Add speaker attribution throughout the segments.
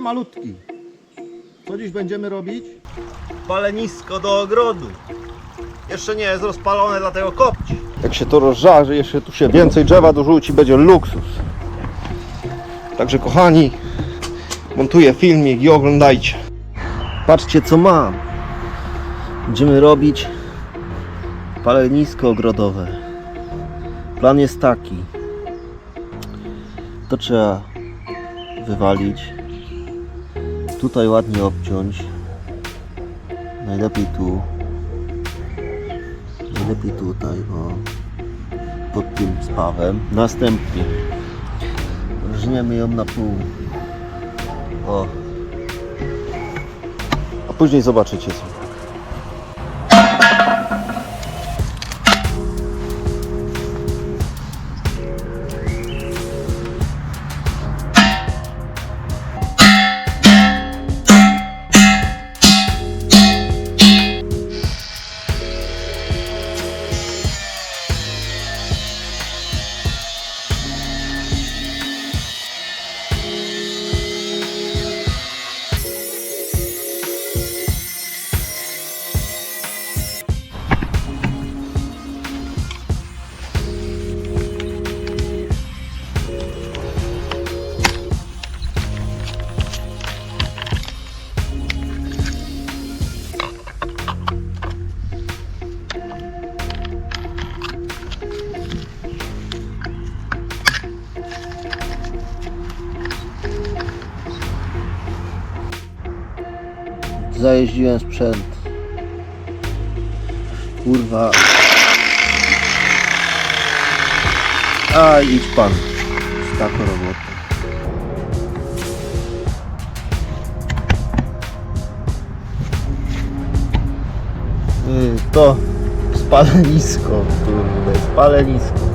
Speaker 1: malutki. Co dziś będziemy robić?
Speaker 2: Palenisko do ogrodu. Jeszcze nie jest rozpalone, dlatego kopć.
Speaker 1: Jak się to rozżarzy, jeszcze tu się więcej drzewa dorzuci, będzie luksus. Także kochani, montuję filmik i oglądajcie. Patrzcie co mam. Będziemy robić palenisko ogrodowe. Plan jest taki. To trzeba wywalić. Tutaj ładnie obciąć. Najlepiej tu. Najlepiej tutaj, o. Pod tym spawem. Następnie rżniemy ją na pół. O. A później zobaczycie sobie. Zajeździłem sprzęt. Kurwa. A idź pan. Z taką robotą. Yy, To spalenisko, kurde, spalenisko.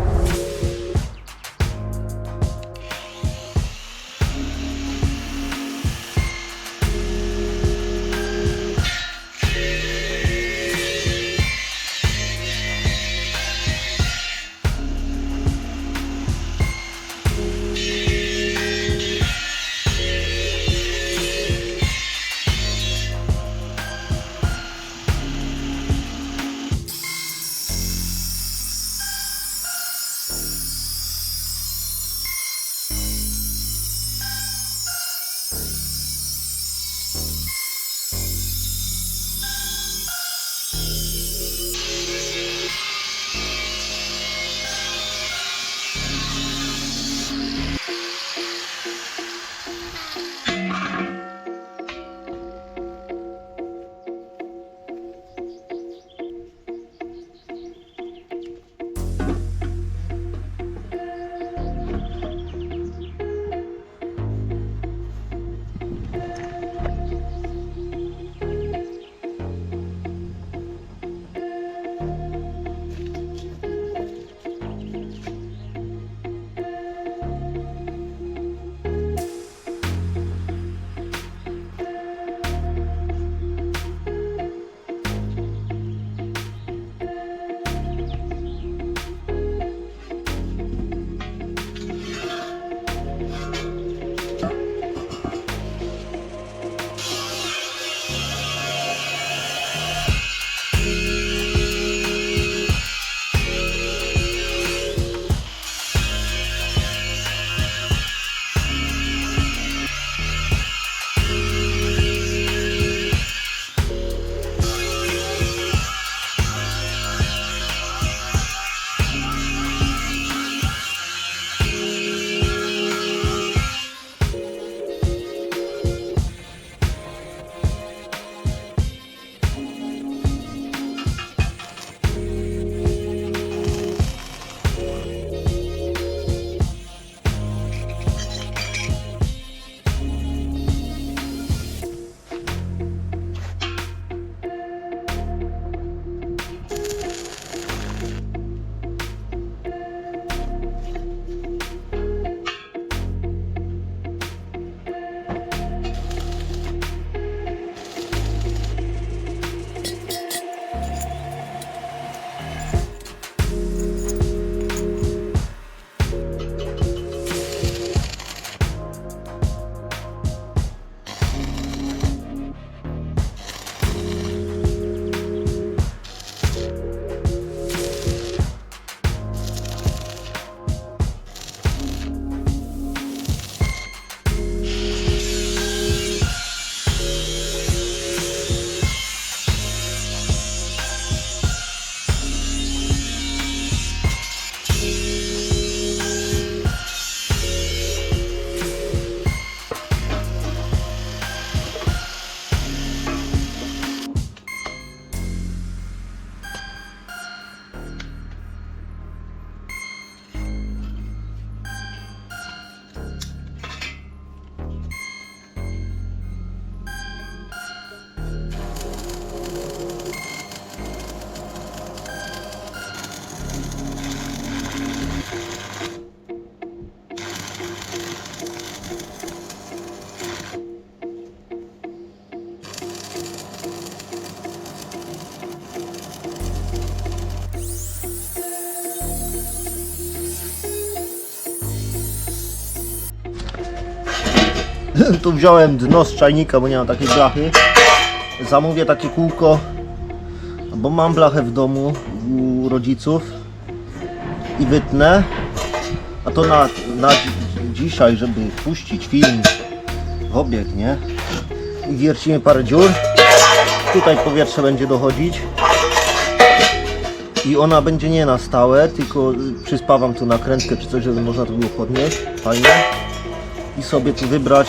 Speaker 2: tu wziąłem dno z czajnika, bo nie mam takiej blachy. Zamówię takie kółko, bo mam blachę w domu u rodziców i wytnę. A to na, na dzi- dzisiaj, żeby puścić film w obieg, nie? I wiercimy parę dziur. Tutaj powietrze będzie dochodzić. I ona będzie nie na stałe, tylko przyspawam tu nakrętkę czy coś, żeby można to było podnieść. Fajnie. I sobie tu wybrać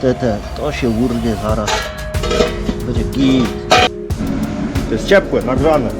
Speaker 2: te. To się urwie zaraz. Będzie git.
Speaker 1: To jest ciepłe, nagrzane.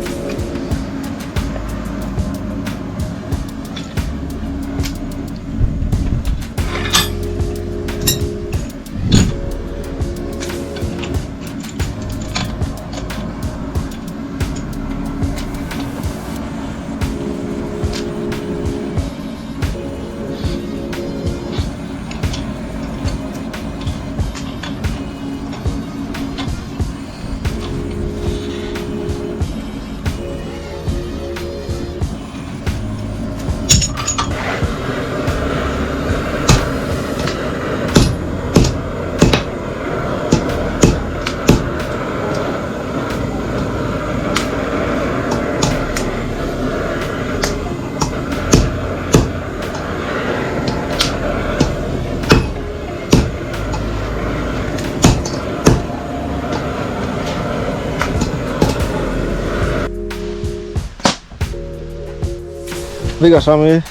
Speaker 1: Wygaszamy,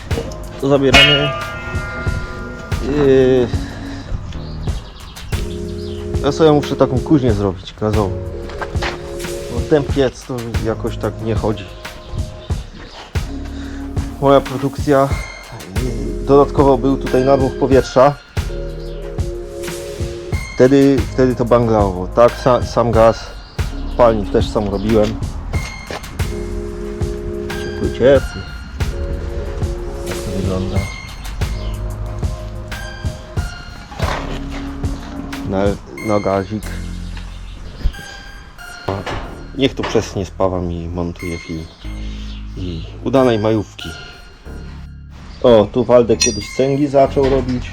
Speaker 1: to zabieramy. Yy... Ja sobie muszę taką kuźnię zrobić gazową. Bo ten piec to jakoś tak nie chodzi. Moja produkcja. yy, Dodatkowo był tutaj nadmuch powietrza. Wtedy, wtedy to banglało. Tak, sa, sam gaz. Palnik też sam robiłem. To wygląda. Na, na gazik. Niech tu przesnie spawam i montuję film. I udanej majówki. O, tu Waldek kiedyś cęgi zaczął robić.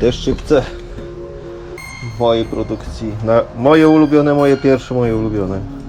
Speaker 1: Deszczyk w mojej produkcji. Na moje ulubione, moje pierwsze, moje ulubione.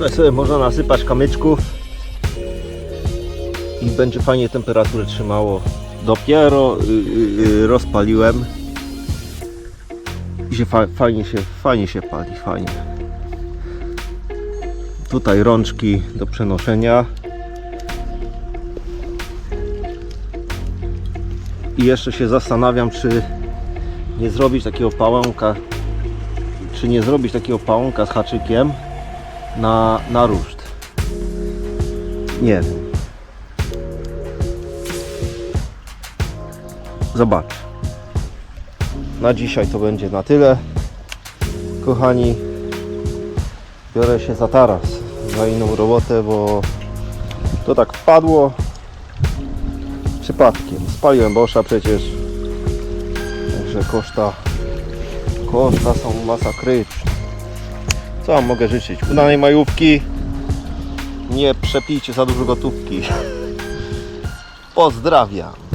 Speaker 1: Tutaj sobie można nasypać kamyczków i będzie fajnie temperaturę trzymało. Dopiero y, y, y, rozpaliłem i się fa fajnie się fajnie się pali, fajnie. Tutaj rączki do przenoszenia. I jeszcze się zastanawiam, czy nie zrobić takiego pałąka, czy nie zrobić takiego pałąka z haczykiem na, na ruszt. Nie wiem. Zobacz. Na dzisiaj to będzie na tyle. Kochani, biorę się za taras, za inną robotę, bo to tak wpadło przypadkiem. Spaliłem Boscha przecież. Także koszta koszta są masakryczne. Co wam mogę życzyć? Udanej majówki. Nie przepijcie za dużo gotówki. Pozdrawiam.